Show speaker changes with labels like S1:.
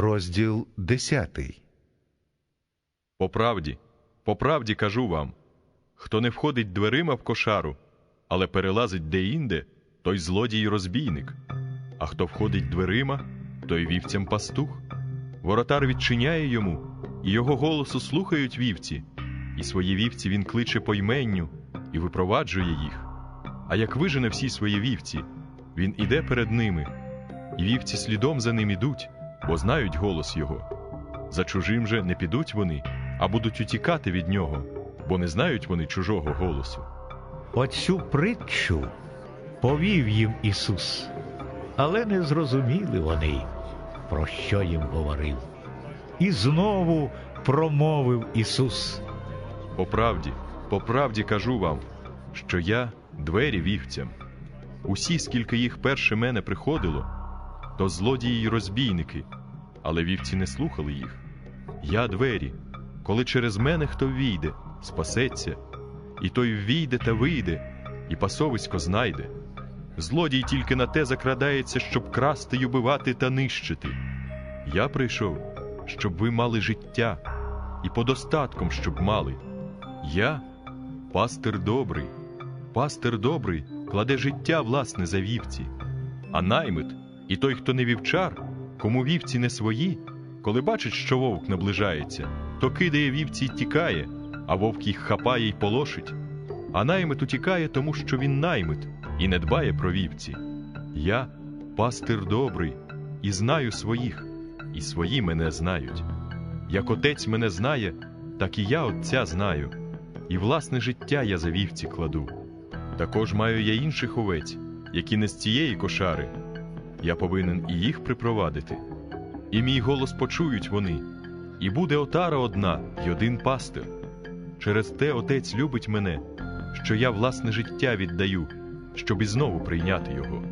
S1: розділ 10.
S2: По правді, по правді кажу вам: хто не входить дверима в кошару, але перелазить деінде, той злодій розбійник. А хто входить дверима, той вівцям пастух. Воротар відчиняє йому, і його голосу слухають вівці, і свої вівці він кличе по йменню і випроваджує їх. А як вижене всі свої вівці, він іде перед ними, і вівці слідом за ним ідуть, бо знають голос його. За чужим же не підуть вони, а будуть утікати від нього, бо не знають вони чужого голосу.
S3: Оцю притчу повів їм Ісус, але не зрозуміли вони, про що їм говорив. І знову промовив Ісус.
S2: По правді, по правді кажу вам, що я двері вівцям. Усі, скільки їх перше мене приходило, то злодії й розбійники, але вівці не слухали їх. Я двері, коли через мене хто війде, спасеться, і той ввійде та вийде, і пасовисько знайде. Злодій тільки на те закрадається, щоб красти й убивати та нищити. Я прийшов, щоб ви мали життя, і подостатком, щоб мали. Я пастир добрий, пастир добрий кладе життя власне за вівці, а наймит і той, хто не вівчар, кому вівці не свої, коли бачить, що вовк наближається, то кидає вівці й тікає, а вовк їх хапає й полошить. А наймит утікає, тому що він наймит і не дбає про вівці. Я пастир добрий, і знаю своїх, і свої мене знають. Як отець мене знає, так і я Отця знаю, і власне життя я за вівці кладу. Також маю я інших овець, які не з цієї кошари. Я повинен і їх припровадити. І мій голос почують вони, і буде отара одна й один пастир. Через те отець любить мене, що я власне життя віддаю, щоб і знову прийняти його.